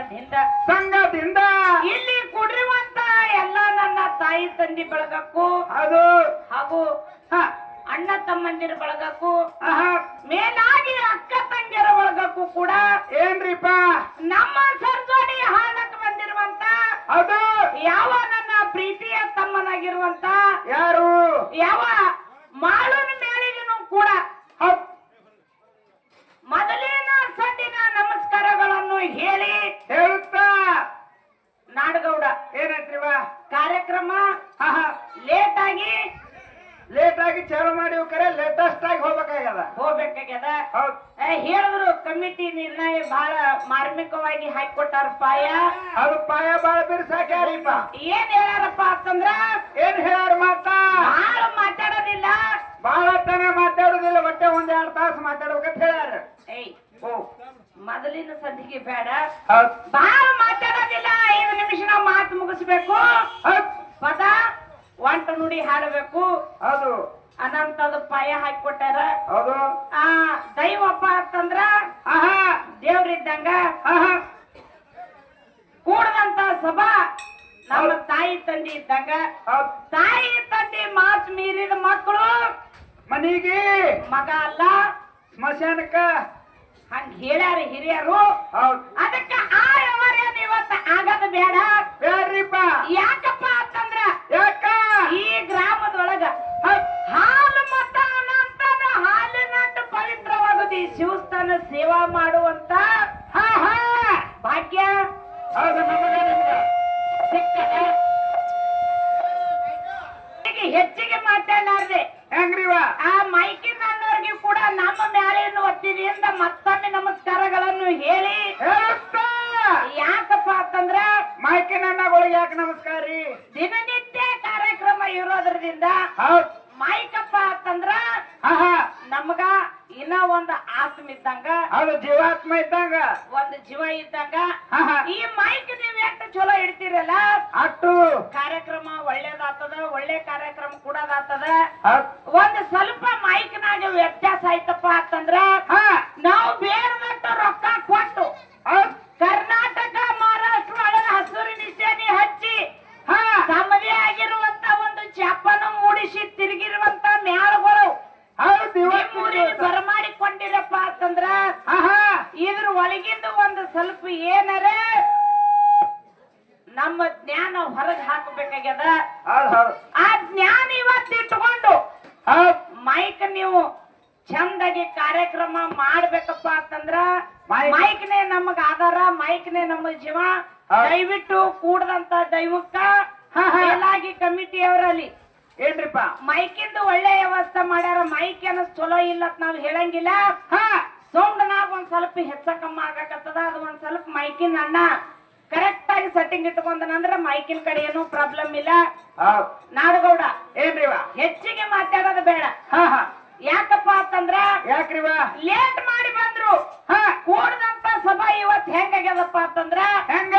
ಸಂಘದಿಂದ. ಸಂಘದಿಂದ. ಇಲ್ಲಿ ಕುಡಿರುವಂತ ಎಲ್ಲ ನನ್ನ ತಾಯಿ ತಂದೆ ಬಳಗಕ್ಕೂ ಅದು ಹಾಗೂ ಹಾ. ಅಣ್ಣ ತಮ್ಮಂದಿರ ಬಳಗಕ್ಕೂ ಮೇಲಾಗಿ ಅಕ್ಕ ತಂಗಿಯರ ಬಳಗಕ್ಕೂ ಕೂಡ ಏನ್ರಿಪ್ಪ? ನಮ್ಮ ಸರ್ಜೋಡಿ ಹಾಲಕ್ ಬಂದಿರುವಂತ ಅದು ಯಾವ ನನ್ನ ಪ್ರೀತಿಯ ತಮ್ಮನಾಗಿರುವಂತ ಯಾರು? ಯಾವ ಮಾಳನ ಮೇಲಿಗೂ ಕೂಡ ಮೊದಲೇ ಹೇಳಿ ಹೇಳುತ್ತಾ ನಾಡಗೌಡ. ಏನೈತ್ರಿವ ಕಾರ್ಯಕ್ರಮ ಲೇಟ್ ಆಗಿ ಲೇಟ್ ಆಗಿ ಚಾಲು ಮಾಡಿ ಕರೆ ಲೇಟೆಸ್ಟ್ ಆಗಿ ಹೋಗ್ಬೇಕಾಗ್ಯದ. ಹೋಗ್ಬೇಕಾಗ್ಯದ ಹೇಳಿದ್ರು ಕಮಿಟಿ ನಿರ್ಣಯ ಬಹಳ ಮಾರ್ಮಿಕವಾಗಿ ಹಾಕಿಕೊಟ್ಟಾರ ಪಾಯ. ಅದು ಪಾಯ ಬಹಳ ಬಿರ್ಸಾಕ್ಯಾರಿಪ್ಪ ಏನ್ ಹೇಳ್ಯಾರಪ್ಪ ಅಂತಂದ್ರ? ಏನ್ ಹೇಳ್ಯಾರ ಮಾತಾ? ಬಹಳ ಮಾತಾಡೋದಿಲ್ಲ. ಬಹಳ ತನ ಮಾತಾಡೋದಿಲ್ಲ ಒಟ್ಟೆ ಒಂದ್ ಎರಡ್ ತಾಸು ಮಾತಾಡ್ಬೇಕಂತ ಹೇಳ್ಯಾರ. ಏಯ್. ಓ ಮೊದಲಿನ ಸದ್ದಿಗೆ ಬೇಡ. ಬಹಳ ಮಾತಾಡೋದಿಲ್ಲ ಐದು ನಿಮಿಷ ನಾವು ಮಾತು ಮುಗಿಸ್ಬೇಕು. ಪದ ಒಂಟ ನುಡಿ ಹಾಡಬೇಕು. ಅದು ಅನಂತದ ಪಾಯ ಹಾಕಿಕೊಟ್ಟಾರ. ಹೌದು. ಆ ದೈವಪ್ಪ ಅಂತಂದ್ರ ಆಹಾ. ದೇವ್ರಿದ್ದಂಗ. ಆಹಾ. ಕೂಡದಂತ ಸಭಾ ನಮ್ಮ ತಾಯಿ ತಂದೆ ಇದ್ದಂಗ. ತಾಯಿ ತಂದೆ ಮಾತು ಮೀರಿದ ಮಕ್ಕಳು ಮನೆಗೆ ಮಗ ಅಲ್ಲ. ಸ್ಮಶಾನಕ್ಕ ಹಂಗ ಹೇಳ್ಯಾರ ಹಿರಿಯರು. ಹೌದ್. ಅದಕ್ಕ ಆ ವ್ಯವಹಾರ ಇವತ್ತ ಆಗದ ಬೇಡ. ಬೇಡ್ರಿಪ್ಪ. ಯಾಕಪ್ಪ ಯಾಕೆ ನಮಸ್ಕಾರ? ರೀ ದಿನನಿತ್ಯ ಕಾರ್ಯಕ್ರಮ ಇರೋದ್ರಿಂದ ಹೌದ್. ಮೈಕಪ್ಪ ಅಂತಂದ್ರ ಹಾ ಹಾ. ನಮಗ ಇನ್ನ ಒಂದ್ ಆತ್ಮ ಇದ್ದಂಗ ಅದು ಜೀವಾತ್ಮ ಇದ್ದಂಗ. ಒಂದ್ ಜೀವ ಇದ್ದಂಗ. ಹಾ ಹಾ. ಈ ಮೈಕ್ ನೀವ್ ಎಷ್ಟು ಚಲೋ ಇಡ್ತೀರಲ್ಲ? ಅಟ್ಟು. ಕಾರ್ಯಕ್ರಮ ಒಳ್ಳೇದಾಗ್ತದ ಒಳ್ಳೆ ಕಾರ್ಯಕ್ರಮ ಕೂಡದಾಗ್ತದ. ಹೌದ್. ಒಂದ್ ಸ್ವಲ್ಪ ಮೈಕ್ನಾಗ ವ್ಯತ್ಯಾಸ ಆಯ್ತಪ್ಪ ಅಂತಂದ್ರ ಹಾ. ನಾವು ಬೇರೆ ರೊಕ್ಕ ಕೊಟ್ಟು ಹೌದ್. ಕರ್ನಾಟಕ ಮಹಾರಾಷ್ಟ್ರ ಒಳಗ ಹಸುರು ನಿಶಾನಿ ಹಚ್ಚಿ ಹಾ ತಮ್ಮದೇ ಆಗಿರುವಂತ ಒಂದು ಚಾಪನ ಮೂಡಿಸಿ ತಿರುಗಿರುವಂತ ಮ್ಯಾಳಗಳು ಹೌದ್ ನಿಮ್ಮೂರಿಗೆ ಇವತ್ತು ಬರಮಾಡಿಕೊಂಡಿರಪ್ಪ ಅಂತಂದ್ರ ಹಾ ಹಾ ಇದ್ರ ಒಳಗಿಂದ ಒಂದು ಸ್ವಲ್ಪ ಏನಾರ ನಮ್ಮ ಜ್ಞಾನ ಹೊರಗೆ ಹಾಕಬೇಕಾಗ್ಯದ ಹೌದ್ ಹೌದ್ ಆ ಜ್ಞಾನ ಇವತ್ತು ಇಟ್ಕೊಂಡು ಹೌದ್ ಮೈಕ್ ನೀವು ಚಂದಾಗಿ ಕಾರ್ಯಕ್ರಮ ಮಾಡ್ಬೇಕಪ್ಪ ಅಂತಂದ್ರ ಮೈಕ್- ಮೈಕ್ನೇ ನಮಗ ಆಧಾರ ಮೈಕ್ನೇ ನಮ್ಮ ಜೀವ ಹೌದ್. ದಯವಿಟ್ಟು ಕೂಡದಂತ ದೈವಕ್ಕ ಹಾ, ಕಮಿಟಿ ಮೇಲಾಗಿ ಕಮಿಟಿಯವರಲ್ಲಿ. ಏನ್ರಿಪ್ಪ ಮೈಕಿಂದು ಒಳ್ಳೆ ವ್ಯವಸ್ಥೆ ಮಾಡ್ಯಾರ ಮೈಕ್ ಏನ ಚಲೋ ಇಲ್ಲ ಅಂತ ನಾವ್ ಹೇಳಂಗಿಲ್ಲ. ಹಾ. ಸೌಂಡ್ನಾಗ ಒಂದ್ ಸ್ವಲ್ಪ ಹೆಚ್ಚ ಕಮ್ಮ ಆಗಕತ್ತದ ಅದು ಒಂದ್ ಸ್ವಲ್ಪ ಮೈಕಿನ ಅಣ್ಣ ಕರೆಕ್ಟ್ ಆಗಿ ಸೆಟ್ಟಿಂಗ್ ಇಟ್ಕೊಂಡನಂದ್ರ ಮೈಕಿನ ಕಡೆ ಏನು ಪ್ರಾಬ್ಲಮ್ ಇಲ್ಲ. ನಾಡಗೌಡ. ಏನ್ರಿವ? ಹೆಚ್ಚಿಗೆ ಮಾತಾಡೋದು ಬೇಡ. ಯಾಕಪ್ಪ ಅಂತಂದ್ರ ಯಾಕ್ರಿವ? ಲೇಟ್ ಮಾಡಿ ಬಂದ್ರು. ಹಾ. ಕೂಡದಂತ ಸಭಾ ಇವತ್ ಹೆಂಗಾಗ್ಯದಪ್ಪ ಅಂತಂದ್ರ ಹೆಂಗ?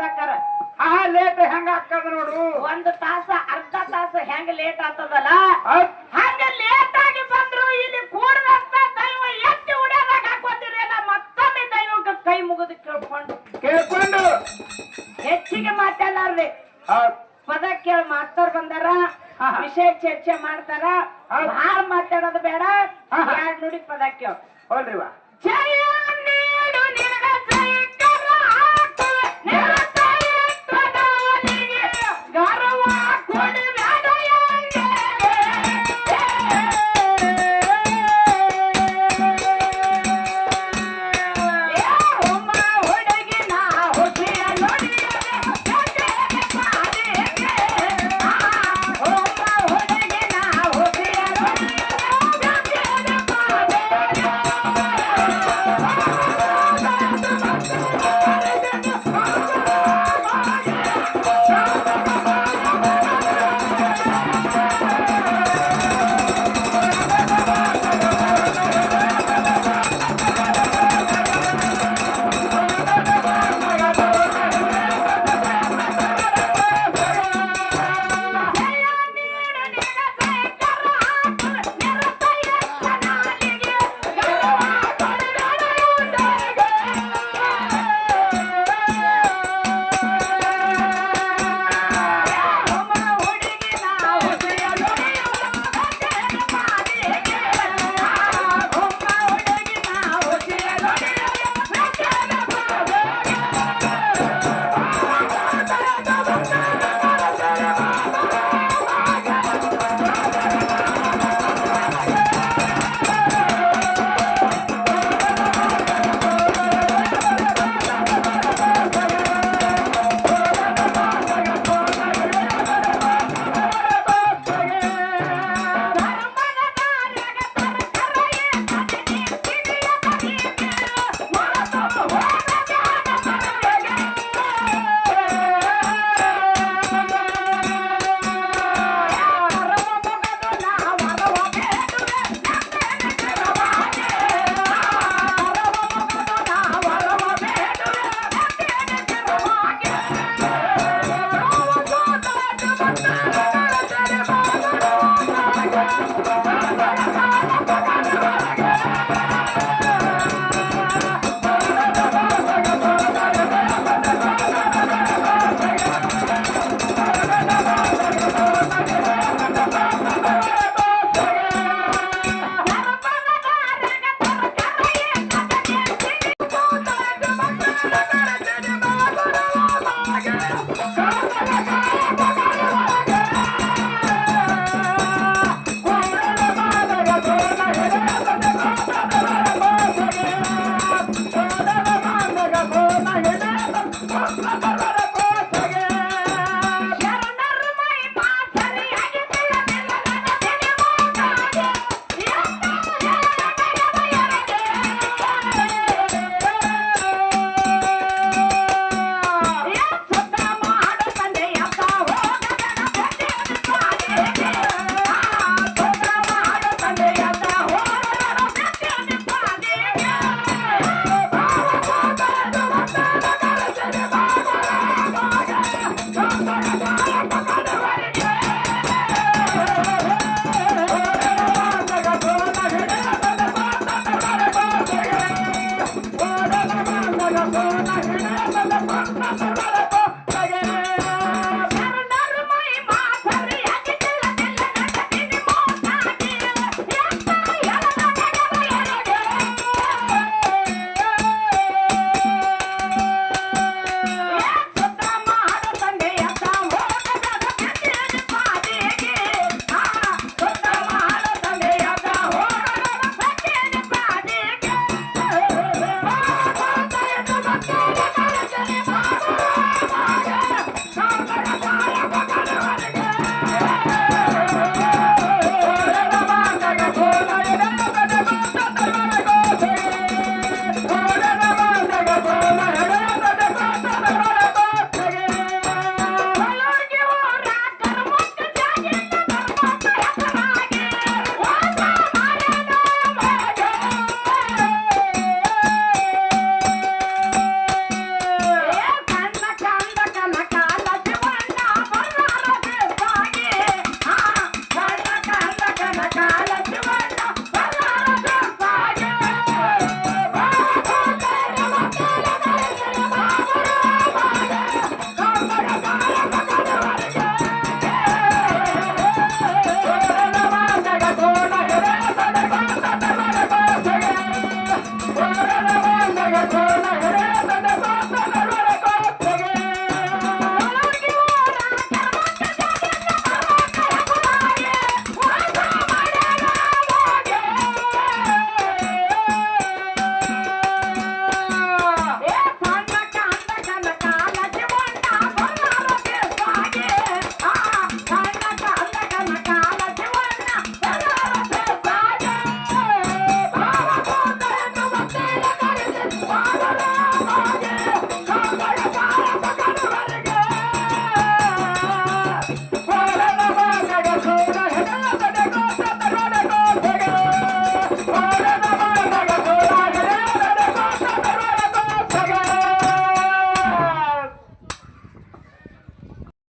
ಬಂದಾಕಾರ ಹಾ ಲೇಟ್ ಹೆಂಗ ಆಗ್ತದ ನೋಡು? ಒಂದು ತಾಸ ಅರ್ಧ ತಾಸ ಹೆಂಗ್ ಲೇಟ್ ಆಗ್ತದಲ್ಲ ಹಂಗ ಲೇಟ್ ಆಗಿ ಬಂದ್ರು ಇಲ್ಲಿ ಕೂಡದಂತ ದೈವ ಎತ್ತಿ ಉಡ್ಯಾದಾಗ ಹಾಕೋತಿರಲ್ಲ ಮತ್ತೊಮ್ಮೆ ದೈವಕ್ಕೆ ಕೈ ಮುಗಿದು ಕೇಳ್ಕೊಂಡು. ಕೇಳ್ಕೊಂಡು. ಹೆಚ್ಚಿಗೆ ಮಾತಾಡಲಾರ್ರಿ ಪದ ಕೇಳಿ ಮಾಸ್ತರ್ ಬಂದಾರ. ವಿಷಯ ಚರ್ಚೆ ಮಾಡ್ತಾರ. ಹೌದ್. ಭಾಳ ಮಾತಾಡೋದು ಬೇಡ. ಎರಡ್ ನುಡಿ ಪದ ಕೇಳ. ಹೋಲ್ರಿವ ಜಯ